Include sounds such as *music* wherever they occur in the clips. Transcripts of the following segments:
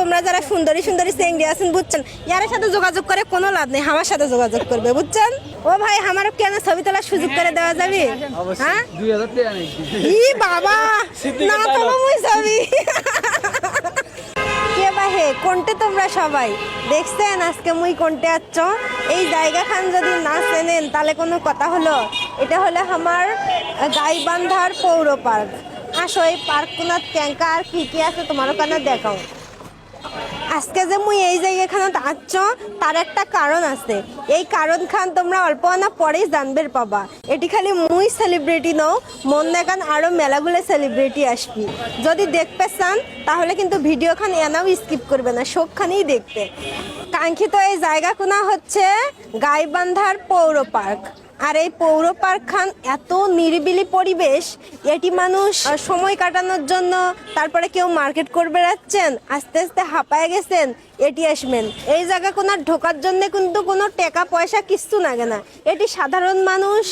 তোমরা যারা সুন্দরী সুন্দরী চেংড়ি আছেন বুঝছেন? ইয়ারের সাথে যোগাযোগ করে কোনো লাভ নেই আমার সাথে যোগাযোগ করবে বুঝছেন? ও ভাই আমার কেন ছবি তোলার সুযোগ করে দেওয়া যাবে? হ্যাঁ? ই বাবা না তোলো মুই ছবি। কে বাহে কোনটে তোমরা সবাই? দেখছেন আজকে মুই কোনটে আচ্ছ এই জায়গা খান যদি না চেনেন তাহলে কোনো কথা হলো? এটা হলো আমার গাইবান্ধার পৌর পার্ক। আসো এই পার্ক কোনাত ক্যাঙ্কা আর কি কি আছে তোমার ওখানে দেখাও। আজকে যে মুই এই জায়গাখানত আচ্ছ তার একটা কারণ আছে। এই কারণ খান তোমরা অল্প আনা পরেই জানবে পাবা। এটি খালি মুই সেলিব্রিটি নও, মন দেখান আরও মেলাগুলো সেলিব্রিটি আসবি। যদি দেখতে চান, তাহলে কিন্তু ভিডিও খান এনাও স্কিপ করবে না, সবখানেই দেখতে কাঙ্ক্ষিত এই জায়গা কোনা হচ্ছে গাইবান্ধার পৌর পার্ক। আর এই পৌর পার্ক খান এত নিরিবিলি পরিবেশ, এটি মানুষ সময় কাটানোর জন্য তারপরে কেউ মার্কেট করবে যাচ্ছেন আস্তে আস্তে হাঁপায় গেছেন, এটি আসবেন। এই জায়গা কোনার ঢোকার জন্য কিন্তু কোনো টাকা, পয়সা, কিচ্ছু লাগে না। এটি সাধারণ মানুষ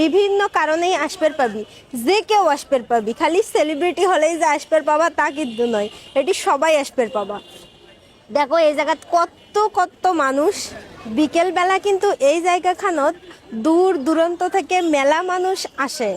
বিভিন্ন কারণেই আসপের পাবি। যে কেউ আসপের পাবি, খালি সেলিব্রিটি হলেই যে আসপের পাবা তা কিন্তু নয়, এটি সবাই আসপের পাবা। দেখো, এই জায়গাত কত কত মানুষ। বিকেলবেলা কিন্তু এই জায়গাখানত দূর দূরান্ত থেকে মেলা মানুষ আসে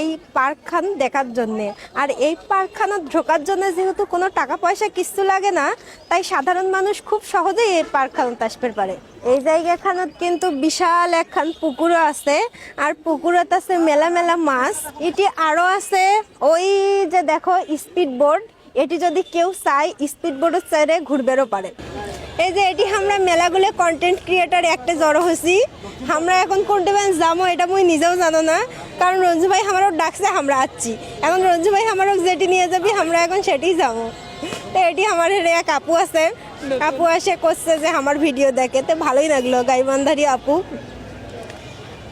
এই পার্কখান দেখার জন্যে। আর এই পার্কখানত ঢোকার জন্য যেহেতু কোনো টাকা পয়সা, কিচ্ছু লাগে না, তাই সাধারণ মানুষ খুব সহজেই এই পার্কখানত আসতে পারে। এই জায়গাখানত কিন্তু বিশাল একখান পুকুরও আছে, আর পুকুরত আছে মেলা মেলা মাছ। এটি আরও আছে ওই যে দেখো, স্পিড বোর্ড এটি যদি কেউ চায় স্পিড বোর্ডের চাইরে ঘুরবেরও পারে। এই যে এটি আমরা মেলাগুলো কন্টেন্ট ক্রিয়েটার একটা জড়ো হয়েছি। আমরা এখন কোনটা ব্যান্স যাব এটা মুই নিজেও জানো না। কারণ রঞ্জু ভাই আমারও ডাকছে, আমরা আসছি এখন রঞ্জু ভাই আমারও যেটি নিয়ে যাবি, আমরা এখন সেটিই যাব। তো এটি আমার এক আপু আছে। আপু আসে করছে যে, আমার ভিডিও দেখে। তো ভালোই লাগল, গাইবান্ধারি আপু।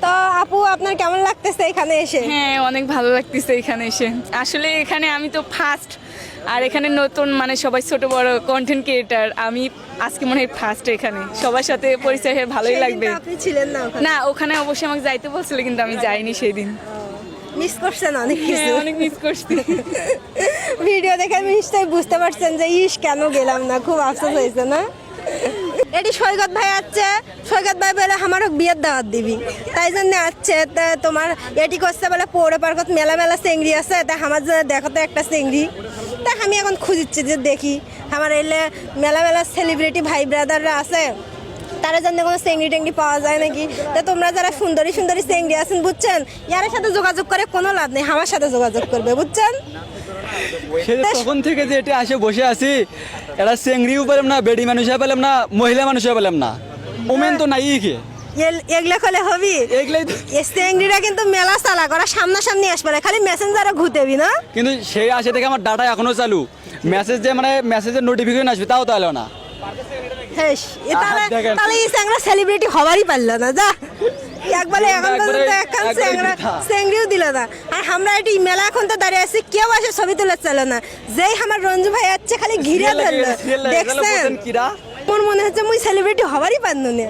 তো আপু আপনার কেমন লাগতেছে এখানে এসে? হ্যাঁ অনেক ভালো লাগতেছে এখানে এসে। আসলে এখানে আমি তো ফার্স্ট আর এখানে নতুন মানে সবাই ছোট বড় কন্টেন্ট ক্রিয়েটার আমি আজকে মনে হয় ফার্স্ট এখানে। সবার সাথে পরিচয় হয়ে ভালোই লাগবে। আপনি ছিলেন না ওখানে। না ওখানে অবশ্যই আমাকে যাইতে বলছিল কিন্তু আমি যাইনি সেদিন। মিস করছেন অনেক কিছু। হ্যাঁ অনেক মিস করছি। *laughs* ভিডিও দেখে নিশ্চয়ই বুঝতে পারছেন যে ইস কেন গেলাম না? খুব আফসোস হয়েছে না? এটি সৈকত ভাই আছে সৈকত ভাই বলে আমার বিয়ের দাওয়াত দিবি। তাই জন্য আছে তোমার এটি করছে বলে পৌর পার্কত মেলা মেলা চেংড়ি আছে। তা আমার দেখো তো একটা চিংড়ি। তা আমি এখন খুঁজিচ্ছি যে দেখি। আমার এলে মেলা মেলা সেলিব্রিটি ভাই ব্রাদাররা আছে। তারা জন্য কোনো চেংড়ি টেংড়ি পাওয়া যায় নাকি? তা তোমরা যারা সুন্দরী সুন্দরী চেংড়ি আছেন বুঝছেন? ইয়ারের সাথে যোগাযোগ করে কোনো লাভ নেই আমার সাথে যোগাযোগ করবে বুঝছেন? তখন থেকে যে এটা আসে বসে আছি এটা চেংড়িও পেলাম না বেডি মানুষ পেলাম না মহিলা মানুষ পেলাম না। ওমেন তো নাই কি এগুলা খলে হবি? চেংড়িরা কিন্তু মেলা চালা করা সামনাসামনি আসবে না খালি মেসেঞ্জারে ঘুতেবি না? কিন্তু সেই আসে থেকে আমার ডাটা এখনও চালু। মেসেজ যে মানে মেসেজের নোটিফিকেশন আসবে তাও তো এলো না। হেস এ তাহলে তাহলে এই চ্যাংরা সেলিব্রিটি হবারই পারল না যা। একবারে এখন পর্যন্ত একখান চ্যাংরা চ্যাংরিও দিল না। আর আমরা এটি মেলা এখন তো দাঁড়িয়ে আছি কেউ আসে ছবি তোলা চলো না। যেই আমার রঞ্জু ভাই আছে খালি ঘিরে ধরলো। দেখছেন? কোন মনে হচ্ছে মুই সেলিব্রিটি হবারই পারল না।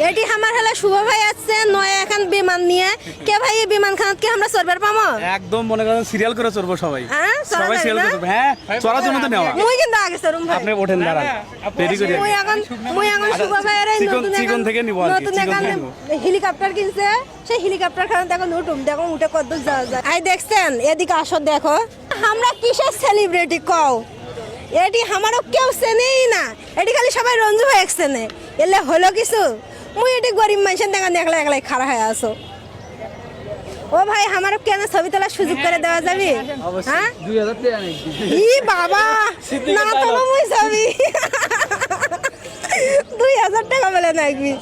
এটি আমার হলে শুভ ভাই আছে নয় এখন বিমান নিয়ে। কে ভাই এই বিমান খানাত কি আমরা সরবার পামো? একদম মনে করেন সিরিয়াল করে চড়বো সবাই। হ্যাঁ, সবাই সিরিয়াল? করে হ্যাঁ চড়ার জন্য তো নেওয়া। মুই কিন্তু আগে সরুম ভাই। আপনি ওঠেন দাঁড়ান। দেরি করে মুই এখন মুই এখন শুভ ভাই চিকন- নতুন চিকন এখন- থেকে নিবো নতুন এখন হেলিকপ্টার কিনছে। সেই হেলিকপ্টার খানে এখন উঠুম দেখো উঠে কত যাওয়া যায় আই দেখছেন? এদিকে আসো দেখো। আমরা কিসের সেলিব্রিটি কও? এটি আমারও কেউ চেনেই না। এটি খালি সবাই রঞ্জু ভাই চেনে। এলে হলো কিছু? মুই এটি গরিব মানুষের দেখা একলা একলাই খাড়া হয়ে আসো ও ভাই আমারও কেন ছবি তোলার সুযোগ করে দেওয়া যাবে? হ্যাঁ? ই বাবা না তো মুই ছবি। দুই হাজার টাকা বলে নাকবি